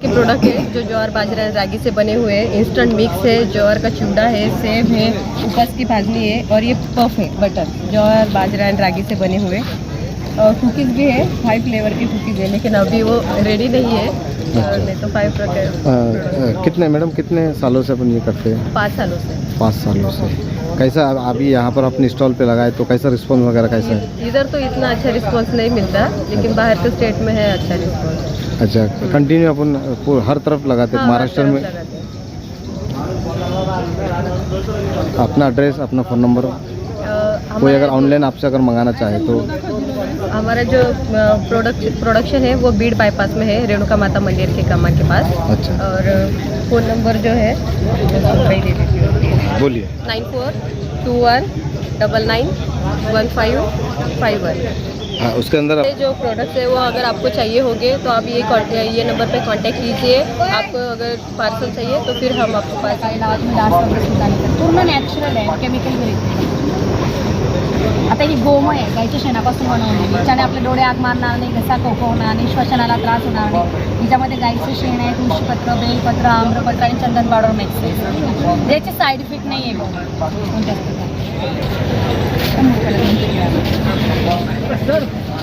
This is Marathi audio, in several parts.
के प्रोडक्ट है जो ज्वार बाजरा रागी से बने हुए हैं। इंस्टेंट मिक्स है ज्वार का चूड़ा है सेब है उपस की भाजनी है और ये पफ है बटर ज्वार बाजरा एंड रागी से बने हुए। और कुकीज़ भी है फाइव फ्लेवर की कुकीज़ है लेकिन अभी वो रेडी नहीं है। और नहीं तो फाइव अ, कितने मैडम कितने सालों से अपन ये करते हैं? पाँच सालों से। पाँच सालों से। कैसा अभी यहाँ पर अपने स्टॉल पे लगाए तो कैसा रिस्पॉन्स वगैरह कैसा है? इधर तो इतना अच्छा रिस्पॉन्स नहीं मिलता लेकिन बाहर के स्टेट में है अच्छा रिस्पॉन्स अच्छा कंटिन्यू अपन हर तरफ लगाते हैं महाराष्ट्र में. अपना एड्रेस अपना फ़ोन नंबर कोई अगर ऑनलाइन आपसे अगर मंगाना चाहे तो। हमारा जो प्रोडक्ट प्रोडक्शन है वो बीड बाईपास में है रेणुका माता मंदिर के कमा के पास। अच्छा। और फ़ोन नंबर जो है हूँ बोलिए। Nine four two one double nine one five five one. हाँ उसके अंदर ये जो प्रोडक्ट्स है वो अगर आपको चाहिए होंगे तो आप ये ये नंबर पे कांटेक्ट कीजिए। आपको अगर पार्सल चाहिए तो फिर हम आपको पार्सल पूर्ण नॅचरल आहे केमिकल आता ही गोमय आहे गाईच्या शेणापासून बनवलेली त्याने आपले डोळे आग मारणार नाही घसा कोकवणार नाही श्वसनाला त्रास होणार नाही. हिच्यामध्ये गाईचं शेण आहे तुळशीपत्र बेलपत्र आम्रपत्र आणि चंदन पावडर मिक्स आहे. याचे साईड इफ़ेक्ट नाही आहे कोणत्याच.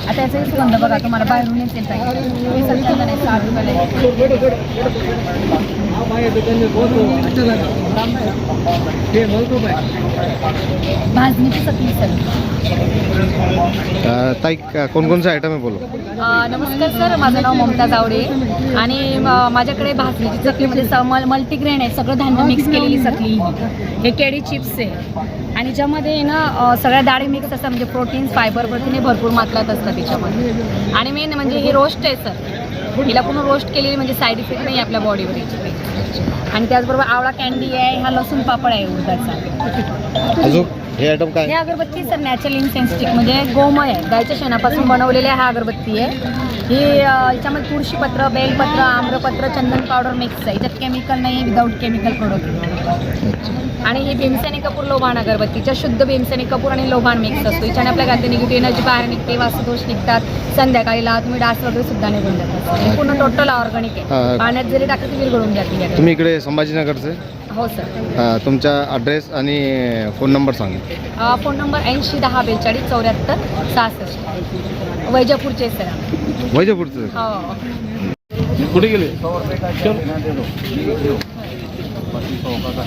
आता याचाही सुगंध बघा तुम्हाला बाहेरून येतील हे नाही साठ आहे. भाजणीची चटणी सर. ताई कौन कौन से आइटम है बोलो नमस्कार सर माझं नाव ममता जावडे. आणि माझ्याकडे भाजणीची चकलीमध्ये स मल मल्टीग्रेन आहे सगळं धान्य मिक्स केलेली चकली हे केळी चिप्स आहे. आणि ज्यामध्ये ना सगळ्या डाळी मिक्स असतात म्हणजे प्रोटीन्स फायबर प्रोटीन हे भरपूर मात्रात असतात त्याच्यामध्ये. आणि मेन म्हणजे हे रोस्ट आहे सर हिला पूर्ण रोस्ट केलेली म्हणजे साईड इफेक्ट नाही आपल्या बॉडीवर आणि त्याचबरोबर आवळा कॅन्डी आहे हा लसूण पापड आहे उडदाचा. हे आइटम काय? हे अगरबत्ती सर नॅचरल इन्सेन्स स्टिक म्हणजे गोमय आहे. गायच्या शेणापासून बनवलेली हा अगरबत्ती आहे. ही याच्यामध्ये तुळशीपत्र बेलपत्र आम्रपत्र चंदन पावडर मिक्स आहे. याच्यात केमिकल नाही विदाऊट केमिकल प्रोडक्ट आणि ही भीमसेनी कपूर लोभान अगरबत्तीच्या शुद्ध भीमसेनी कपूर आणि लोभान मिक्स असतो. याच्याने आपल्या घातली निगेटिव्ह एनर्जी बाहेर निघते वास्तुदोष निघतात. संध्याकाळीला तुम्ही डास वगैरे सुद्धा निघून जातात. हे. पूर्ण टोटल ऑर्गॅनिक आहे. पाण्यात जरी टाकलं तरी विरघळून जाते तुम्ही इकडे संभाजीनगरचे? हो सर. तुमचा ॲड्रेस आणि फोन नंबर सांगा. फोन नंबर ऐंशी दहा बेचाळीस चौऱ्याहत्तर सहासष्ट. वैजापूरचे सर आम्ही. वैजपूरचं? हो. कुठे गेले?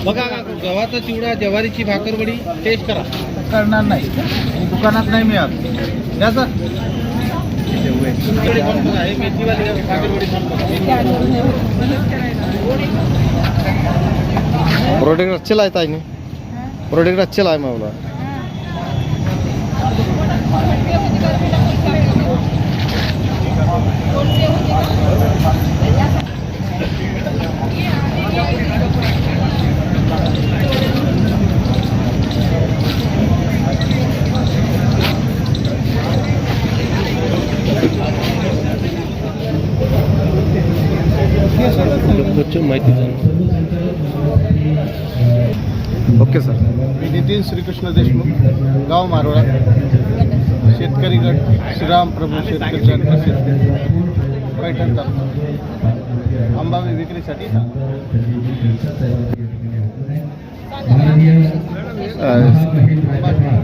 बघा गव्हाचा चिवडा ज्वारीची भाकरवडी टेस्ट करा. करणार नाही. आणि दुकानात नाही मिळत. मेथीवाली भाकरवडी प्रोडक्ट अच्छे लाए ताई ने प्रोडक्ट अच्छे लाए मैं बोला माहिती ओके सर. मी नितीन श्रीकृष्ण देशमुख गाव मारोळा. शेतकरी गट श्रीराम प्रभू शेतकरी प्रसिद्ध. पैठण तालुका. आंबा विक्रीसाठी.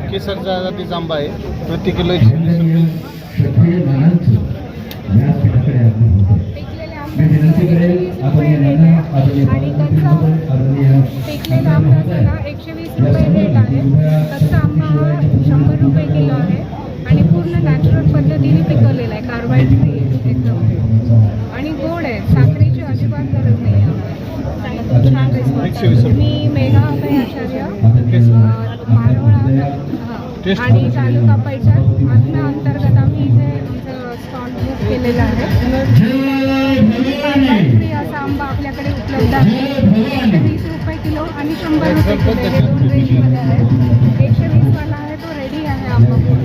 केसरच्या जातीचा आंबा आहे. प्रति किलो एकशे पद्धतीने पिकवलेला आहे कार्बाईड फ्री एकदम. आणि गोड आहे साखरेची अजिबात गरज नाही आहे छान रिस्पॉन्स वीस. मी मेघा अभय आचार्य मारोळा आणि तालुका पैठण आत्म्या अंतर्गत आम्ही इथे आमचं स्टॉल बुक केलेला आहे. असा आंबा आपल्याकडे उपलब्ध आहे. एकशे वीस रुपये किलो आणि शंभर रुपये किलो दोन रेंजमध्ये आहे. एकशे वीसवाला आहे तो रेडी आहे आंबा पूर्ण.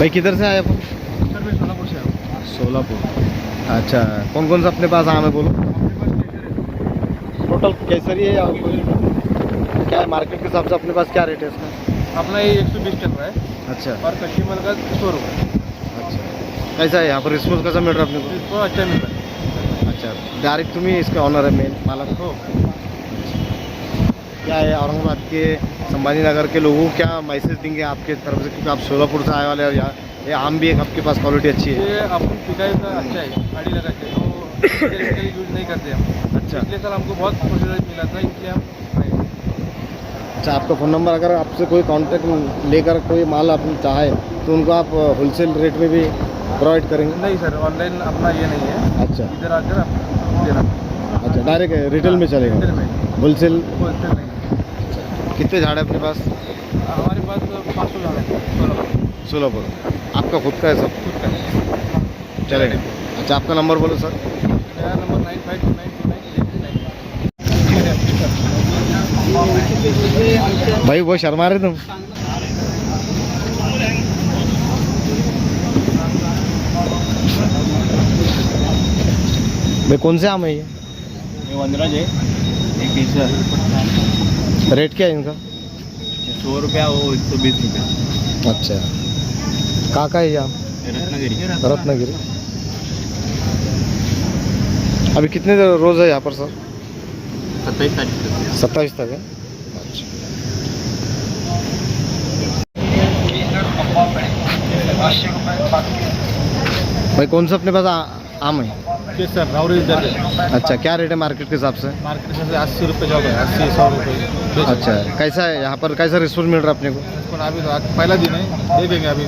भाई किधर से आए अपन सर मैं सोलापुर से आया सोलापुर। अच्छा कौन कौन सा अपने पास आम है बोलो। टोटल केसरी है या क्या है मार्केट के हिसाब से अपने पास क्या रेट है इसका? अपना ये एक सौ बीस चल रहा है। अच्छा। और कच्ची माल का सौ रुपये अच्छा। कैसा है यहाँ पर? रिस्पॉन्स कैसा मिल रहा है अपने को? अच्छा मिल रहा है। अच्छा डायरेक्ट तुम्ही इसका ऑनर है मेन मालक। हो। क्या है औरंगाबाद के संभाजी नगर के लोगों को क्या मैसेज देंगे आपके तरफ़ से? क्योंकि आप सोलापुर से आए वाले और यहाँ ये आम भी एक आपके पास क्वालिटी अच्छी है। ये अपन अच्छा है गाड़ी लगा के तो यूज़ नहीं करते हम। अच्छा। पिछले साल हमको बहुत परसेंटेज मिला था इसलिए हम अच्छा आपका फ़ोन नंबर अगर आपसे कोई कांटेक्ट लेकर कोई माल आप चाहे तो उनको आप होलसेल रेट में भी प्रोवाइड करेंगे? नहीं सर ऑनलाइन अपना ये नहीं है। अच्छा। इधर आकर आप देना। अच्छा डायरेक्ट रिटेल में चलेगा। होलसेल होलसेल नहीं। है कितने झाड़ है अपने पास? हमारे पास पाँच सौ झाड़ है सोलह सोलापुर. आपका खुद का है सब खुद का चलेगा अच्छा आपका नंबर बोलो सर. मेरा number nine five two nine two nine nine. भाई वो शर्मा रहे तुम? भाई कौन से आम है ये? ये वनराज है। एक पीस रेट क्या है इनका? सौ रुपया वो एक सौ बीस रुपया. अच्छा. कहाँ का है ये आम रत्नागिरी. रत्नागिरी. अभी कितने रोज़ है यहाँ पर सर? सत्ताईस तारीख तक सत्ताईस तक है? अच्छा. भाई कौन सा अपने पास आम है? ये सर राउरी है अच्छा क्या रेट है मार्केट के हिसाब से? मार्केट में से अस्सी रुपये चल रहा है अस्सी सौ रुपये अच्छा कैसा है? यहाँ पर कैसा रिस्पॉन्स मिल रहा है अपने को? पर अभी तो आज पहला दिन है देखेंगे अभी।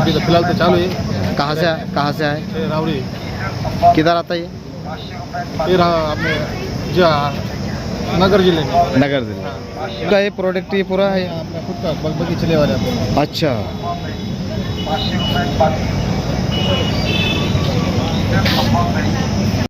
अभी तो फ़िलहाल तो चालू है। कहाँ से कहाँ से आए? राउरी किधर आता है ये? रहा अपने जो नगर ज़िले में। नगर ज़िले। का ये प्रोडक्ट ये पूरा है? अपने खुद का बग बगीचले वाले अच्छा।